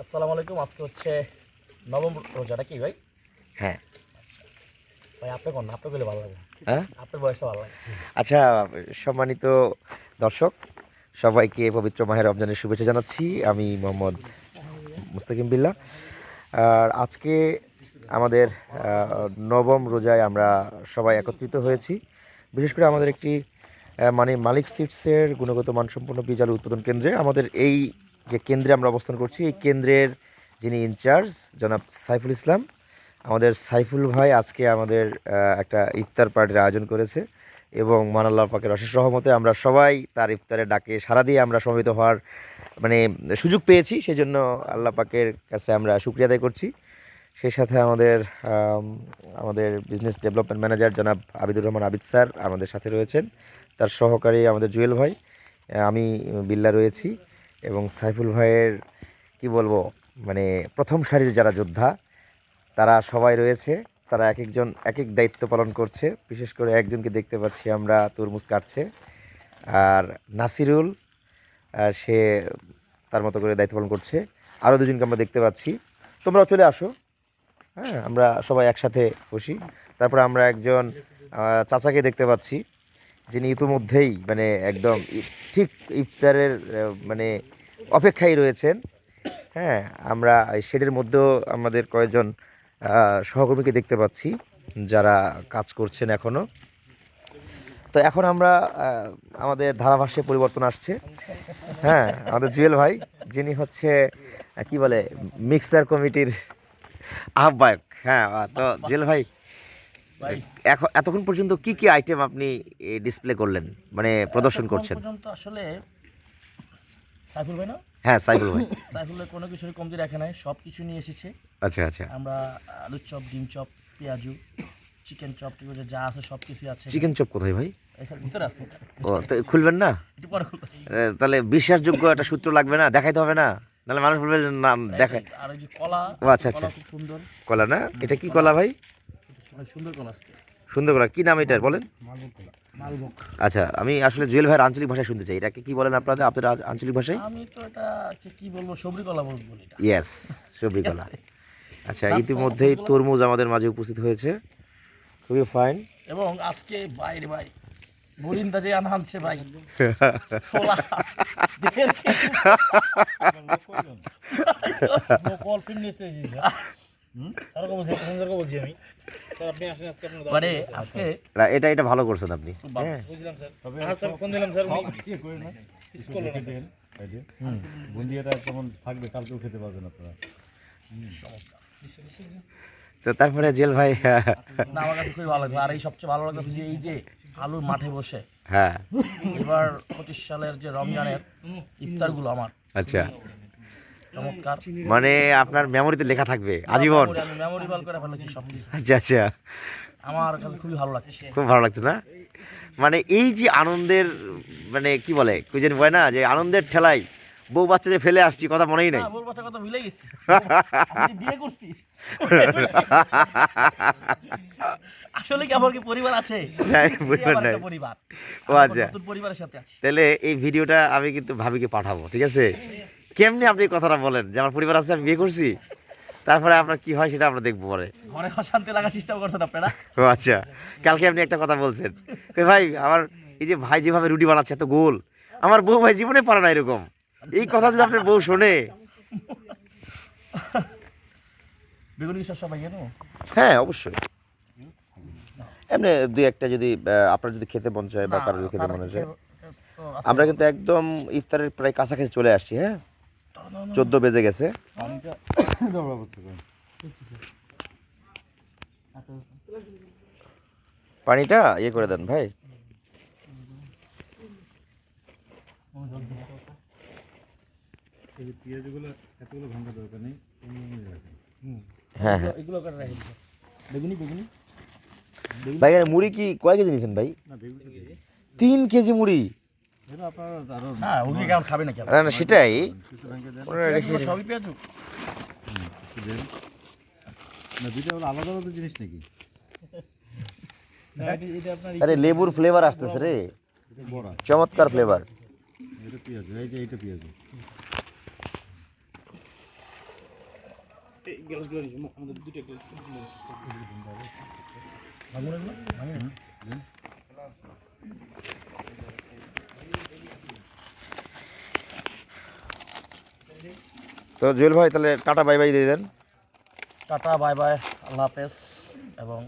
আসসালামু আলাইকুম আজকে হচ্ছে নবম রোজাটা কি ভাই? হ্যাঁ। ভাই আপনি কোন? আপনি ভালো লাগে। হ্যাঁ? আপনার বয়সটা ভালো লাগে। আচ্ছা সম্মানিত দর্শক সবাইকে পবিত্র মাহের রমজানের শুভেচ্ছা জানাচ্ছি। আমি মোহাম্মদ মুস্তাকিম বিল্লাহ আর আজকে আমাদের নবম রোজায় আমরা সবাই একত্রিত হয়েছি। বিশেষ করে আমাদের একটি মানে মালিক সিটসের গুণগত মানসম্পন্ন বীজ আলু উৎপাদন কেন্দ্রে। আমাদের এই যে কেন্দ্রে আমরা অবস্থান করছি, এই কেন্দ্রের যিনি ইনচার্জ জনাব সাইফুল ইসলাম, আমাদের সাইফুল ভাই আজকে আমাদের একটা ইফতার পার্টির আয়োজন করেছে এবং মানাল্লাহ পাকের অশেষ সহমতে আমরা সবাই তার ইফতারের ডাকে সাড়া দিয়ে আমরা সমবেত হওয়ার মানে সুযোগ পেয়েছি। সেজন্য আল্লাহ পাকের কাছে আমরা শুক্রিয়া আদায় করছি। সেই সাথে আমাদের আমাদের বিজনেস ডেভেলপমেন্ট ম্যানেজার জনাব আবিদুর রহমান আবিদ স্যার আমাদের সাথে রয়েছেন। তার সহকারী আমাদের জুয়েল ভাই আমি বিল্লা রয়েছি। এবং সাইফুল ভাইয়ের, কি বলব মানে প্রথম সারির যারা যোদ্ধা, তারা সবাই রয়েছে, তারা এক একজন এক এক দায়িত্ব পালন করছে। বিশেষ করে একজনকে দেখতে পাচ্ছি আমরা, তরমুজ কাটছে। আর নাসিরুল সে তার মতো করে দায়িত্ব পালন করছে। আরও দুজনকে আমরা দেখতে পাচ্ছি। তোমরাও চলে আসো। হ্যাঁ আমরা সবাই একসাথে বসি। তারপরে আমরা একজন চাচাকে দেখতে পাচ্ছি। যিনি ইতিমধ্যেই মানে একদম ঠিক ইফতারের মানে অপেক্ষায় রয়েছেন। হ্যাঁ আমরা শেডের মধ্যেও আমাদের কয়েকজন সহকর্মীকে দেখতে পাচ্ছি, যারা কাজ করছেন এখনও তো এখন আমরা আমাদের ধারাভাষ্যে পরিবর্তন আসছে। হ্যাঁ আমাদের জুয়েল ভাই, যিনি হচ্ছে কি বলে, মিক্সার কমিটির আহ্বায়ক। হ্যাঁ তো জুয়েল ভাই এখন এতক্ষণ পর্যন্ত কি কি আইটেম আপনি ডিসপ্লে করলেন? মানে প্রদর্শন করছেন? পর্যন্ত আসলে সাইফুল ভাই না? হ্যাঁ সাইফুল ভাই। সাইফুলের কোনো কিছুর কমতি রাখে নাই সব কিছু নিয়ে এসেছে। আচ্ছা আচ্ছা। আমরা আলুর চপ ডিম চপ পেঁয়াজু চিকেন চপ ঠিক আছে যা আছে সব কিছুই আছে। চিকেন চপ কোথায় ভাই? এখানে ভিতরে আছে। ও তো খুলবেন না? একটু পরে তাহলে বিশ্বাসযোগ্য একটা সূত্র লাগবে না? দেখাইতে হবে না? নাহলে মানুষ বলবে না দেখায় আর ওই যে কলা ও, আচ্ছা, আচ্ছা। কলা খুব সুন্দর। কলা না? এটা কি কলা ভাই, সুন্দর কলা সুন্দর কলা কি নাম এটার বলেন? কলা আচ্ছা আমি আসলে জুয়েল ভাইয়ের আঞ্চলিক ভাষায় শুনতে চাই। এটাকে কি বলেন আপনাদের আপনাদের আঞ্চলিক ভাষায়? আমি তো এটা কি- বলব সবরি কলা বলব বলি ইয়েস সবরি কলা আচ্ছা ইতিমধ্যেই তরমুজ আমাদের মাঝে উপস্থিত হয়েছে। খুবই ফাইন এবং আজকে বাইরে ভাই বরিন্দা যে আনা আনছে ভাই কেজি। আজকে না, এটা এটা ভালো করছেন আপনি। হ্যাঁ। কেমন থাকবে? কালকেও খেতে পারবেন আপনারা। তো তারপরে জেল ভাই না আমার কাছে খুবই ভালো লাগল। আর এই সবচেয়ে ভালো লাগল যে এই যে আলুর মাঠে বসে হ্যাঁ। এবার পঁচিশ সালের যে রমজানের ইফতারগুলো আমার। আচ্ছা। চমৎকার। মানে আপনার মেমোরিতে লেখা থাকবে আজীবন। আমি মেমোরিবাল করে ফেলেছি সব আচ্ছা আচ্ছা। আমার কাছে খুবই ভালো লাগছে। খুব ভালো লাগছে না? মানে এই যে আনন্দের মানে কি বলে বলে না যে আনন্দের ঠেলাই বউ বাচ্চাদের ফেলে আসছি কথা মনেই নাই। না, বউর কথা ভুলে গেছি। বিয়ে করছি আসলে কি আমার কি পরিবার আছে? পরিবার নাই। পরিবার? ও আচ্ছা। পরিবারের সাথে আছি। তাহলে এই ভিডিওটা আমি কিন্তু ভাবিকে পাঠাবো ঠিক আছে? কেমনি আপনি কথাটা বলেন? যে আমার পরিবার আছে আমি বিয়ে করছি। তারপরে আপনার কি হয় সেটা আমরা দেখব পরে। ঘরে অশান্তি লাগার চেষ্টা করছেন আপনারা? ও আচ্ছা। কালকে আপনি একটা কথা বলছেন। কই ভাই আমার এই যে ভাই যেভাবে রুটি বানাচ্ছে এত গোল। আমার বউ ভাই জীবনে পারে না এরকম। এই কথা যদি আপনার বউ শোনে। বেগুনি হ্যাঁ অবশ্যই। এমনি দুই একটা যদি আপনার যদি খেতে মন চায় বা কারও যদি খেতে মনে চায়। আমরা কিন্তু একদম ইফতারের প্রায় কাছাকাছি চলে আসছি হ্যাঁ? চোদ্দ বেজে গেছে। পানিটা ইয়ে করে দেন ভাই। হ্যাঁ হ্যাঁ। ভাই মুড়ি কি কয় কেজি নিয়েছেন ভাই? তিন কেজি মুড়ি। না না সেটাই। সবই পেঁয়াজু আলাদা আলাদা জিনিস নাকি? আরে লেবুর ফ্লেভার আসতেছে রে। চমৎকার ফ্লেভার আমাদের তো জুয়েল ভাই, তাহলে টাটা বাই বাই দিয়ে দেন। টাটা বাই বাই আল্লাহ হাফেজ, এবং